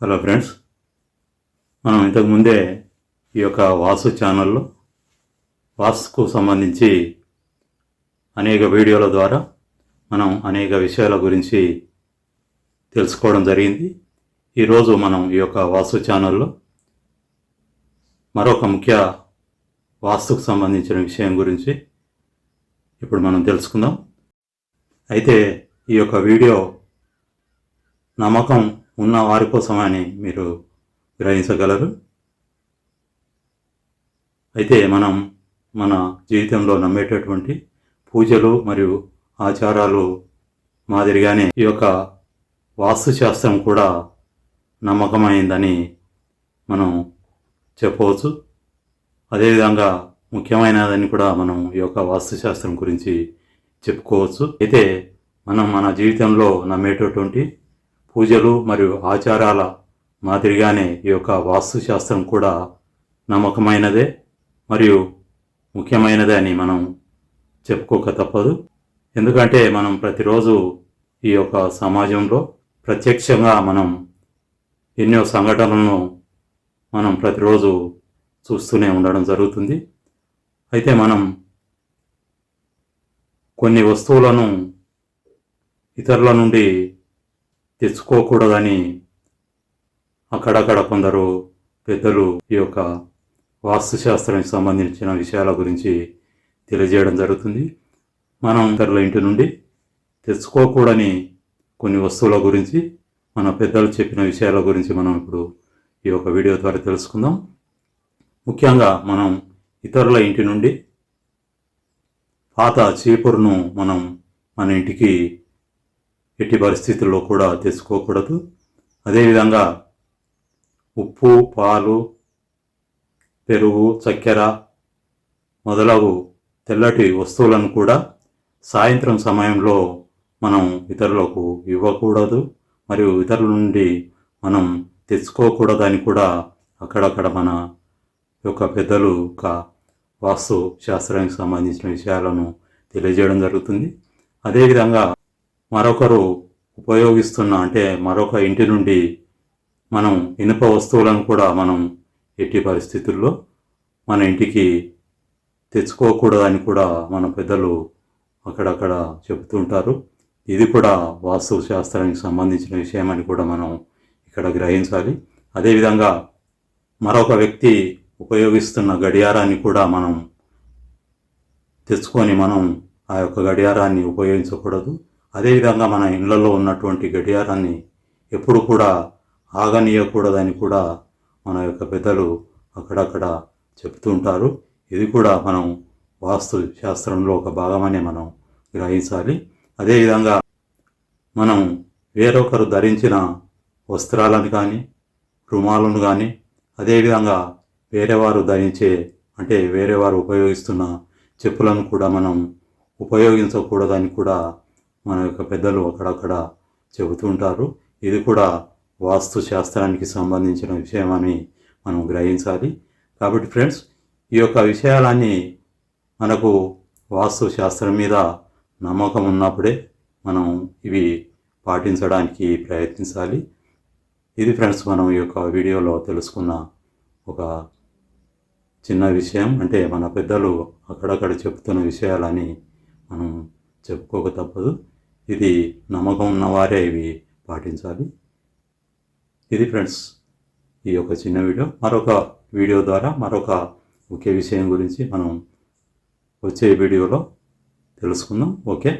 Hello friends మనం ఇంతకుముందే ఈ యొక్క వాస్తు ఛానల్లో వాస్తుకు సంబంధించి అనేక వీడియోల ద్వారా మనం అనేక విషయాల గురించి తెలుసుకోవడం జరిగింది. ఈరోజు మనం ఈ యొక్క వాస్తు ఛానల్లో మరొక ముఖ్య వాస్తుకు సంబంధించిన విషయం గురించి ఇప్పుడు మనం తెలుసుకుందాం. అయితే ఈ యొక్క వీడియో నమ్మకం ఉన్న వారి కోసమని మీరు గ్రహించగలరు? అయితే మనం మన జీవితంలో నమ్మేటటువంటి పూజలు మరియు ఆచారాలు మాదిరిగానే ఈ యొక్క వాస్తుశాస్త్రం కూడా నమ్మకమైందని మనం చెప్పవచ్చు. అదేవిధంగా ముఖ్యమైనదని కూడా మనం ఈ యొక్క వాస్తుశాస్త్రం గురించి చెప్పుకోవచ్చు. అయితే మనం మన జీవితంలో నమ్మేటటువంటి పూజలు మరియు ఆచారాల మాదిరిగానే ఈ యొక్క వాస్తుశాస్త్రం కూడా నమ్మకమైనదే మరియు ముఖ్యమైనదే అని మనం చెప్పుకోక తప్పదు. ఎందుకంటే మనం ప్రతిరోజు ఈ యొక్క సమాజంలో ప్రత్యక్షంగా మనం ఎన్నో సంఘటనలను మనం ప్రతిరోజు చూస్తూనే ఉండడం జరుగుతుంది. అయితే మనం కొన్ని వస్తువులను ఇతరుల నుండి తెచ్చుకోకూడదని అక్కడక్కడ కొందరు పెద్దలు ఈ యొక్క వాస్తుశాస్త్రానికి సంబంధించిన విషయాల గురించి తెలియజేయడం జరుగుతుంది. మనం ఇతరుల ఇంటి నుండి తెచ్చుకోకూడని కొన్ని వస్తువుల గురించి మన పెద్దలు చెప్పిన విషయాల గురించి మనం ఇప్పుడు ఈ యొక్క వీడియో ద్వారా తెలుసుకుందాం. ముఖ్యంగా మనం ఇతరుల ఇంటి నుండి పాత చీపురును మనం మన ఇంటికి ఎట్టి పరిస్థితుల్లో కూడా తెచ్చుకోకూడదు అదేవిధంగా ఉప్పు పాలు పెరుగు చక్కెర మొదలగు తెల్లటి వస్తువులను కూడా సాయంత్రం సమయంలో మనం ఇతరులకు ఇవ్వకూడదు. మరియు ఇతరుల నుండి మనం తెచ్చుకోకూడదని కూడా అక్కడక్కడ మన యొక్క పెద్దలు ఒక వాస్తు శాస్త్రానికి సంబంధించిన విషయాలను తెలియజేయడం జరుగుతుంది. అదేవిధంగా మరొకరు ఉపయోగిస్తున్న అంటే మరొక ఇంటి నుండి మనం ఇనుప వస్తువులను కూడా మనం ఎట్టి పరిస్థితుల్లో మన ఇంటికి తెచ్చుకోకూడదని కూడా మన పెద్దలు అక్కడక్కడ చెబుతుంటారు. ఇది కూడా వాస్తు శాస్త్రానికి సంబంధించిన విషయం అని కూడా మనం ఇక్కడ గ్రహించాలి. అదేవిధంగా మరొక వ్యక్తి ఉపయోగిస్తున్న గడియారాన్ని కూడా మనం తెచ్చుకొని మనం ఆ యొక్క గడియారాన్ని ఉపయోగించకూడదు. అదేవిధంగా మన ఇళ్ళలో ఉన్నటువంటి గడియారాన్ని ఎప్పుడు కూడా ఆగనీయకూడదని కూడా మన యొక్క పెద్దలు అక్కడక్కడ చెప్తుంటారు ఇది కూడా మనం వాస్తు శాస్త్రంలో ఒక భాగమని మనం గ్రహించాలి. అదేవిధంగా మనం వేరొకరు ధరించిన వస్త్రాలను కానీ రుమాలను కానీ అదేవిధంగా వేరే వారు ధరించే అంటే వేరే వారు ఉపయోగిస్తున్న చెప్పులను కూడా మనం ఉపయోగించకూడదని కూడా మన యొక్క పెద్దలు అక్కడక్కడ చెబుతుంటారు ఇది కూడా వాస్తు శాస్త్రానికి సంబంధించిన విషయం అని మనం గ్రహించాలి. కాబట్టి ఫ్రెండ్స్ ఈ యొక్క విషయాలన్నీ మనకు వాస్తు శాస్త్రం మీద నమ్మకం ఉన్నప్పుడే మనం ఇవి పాటించడానికి ప్రయత్నించాలి. ఇది ఫ్రెండ్స్ మనం ఈ యొక్క వీడియోలో తెలుసుకున్న ఒక చిన్న విషయం. అంటే మన పెద్దలు అక్కడక్కడ చెప్తున్న విషయాలని మనం చెప్పుకోక తప్పదు. ఇది నమ్మకం ఉన్నవారే ఇవి పాటించాలి. ఇది ఫ్రెండ్స్ ఈ యొక్క చిన్న వీడియో. మరొక వీడియో ద్వారా మరొక ఒకే విషయం గురించి మనం వచ్చే వీడియోలో తెలుసుకుందాం. ఓకే?